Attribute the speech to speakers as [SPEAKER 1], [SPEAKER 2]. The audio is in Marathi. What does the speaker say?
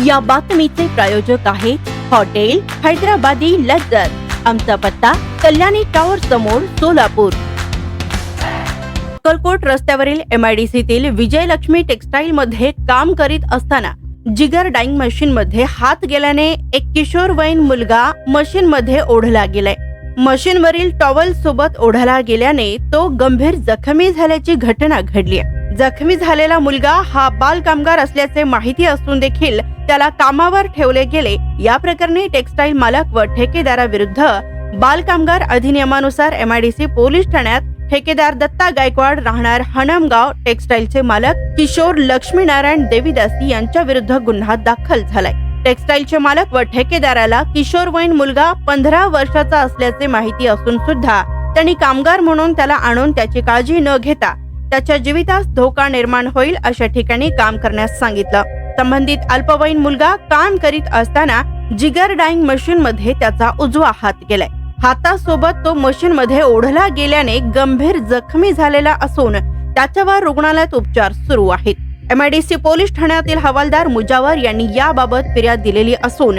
[SPEAKER 1] या बातमीचे प्रायोजक आहे हॉटेल हैदराबादी लज्जत आमचा पत्ता कल्याणी टॉवर समोर सोलापूर. अक्कलकोट रस्त्यावरील एमआयडीसीतील विजयलक्ष्मी टेक्सटाईल मध्ये काम करीत असताना जिगर डाईंग मशीन मध्ये हात गेल्याने एक किशोरवयीन मुलगा मशीन मध्ये ओढला गेलाय. मशीनवरील टॉवल सोबत ओढला गेल्याने तो गंभीर जखमी झाल्याची घटना घडली जखमी झालेला मुलगा हा बाल कामगार असल्याचे माहिती असून देखील त्याला कामावर ठेवले गेले. या प्रकरणी टेक्सटाईल मालक व ठेकेदाराविरुद्ध बाल कामगार अधिनियमानुसार एमआयडीसी पोलीस ठाण्यात ठेकेदार दत्ता गायकवाड राहणार हणमगाव टेक्सटाईलचे मालक किशोर लक्ष्मीनारायण देवीदासी यांच्या विरुद्ध गुन्हा दाखल झालाय. टेक्सटाईलचे मालक व ठेकेदाराला किशोरवयीन मुलगा पंधरा वर्षाचा असल्याचे माहिती असून सुद्धा त्यांनी कामगार म्हणून त्याला आणून त्याची काळजी न घेता त्याच्या जीवितास धोका निर्माण होईल अशा ठिकाणी काम करण्यास सांगितलं. संबंधित अल्पवयीन मुलगा काम करीत असताना जिगर डाईंग मशीन मध्ये त्याचा उजवा हात गेलाय. हातासोबत तो मशीन मध्ये ओढला गेल्याने गंभीर जखमी झालेला असून त्याच्यावर रुग्णालयात उपचार सुरू आहेत. एमआयडीसी पोलीस ठाण्यातील हवालदार मुजावर यांनी याबाबत फिर्याद दिलेली असून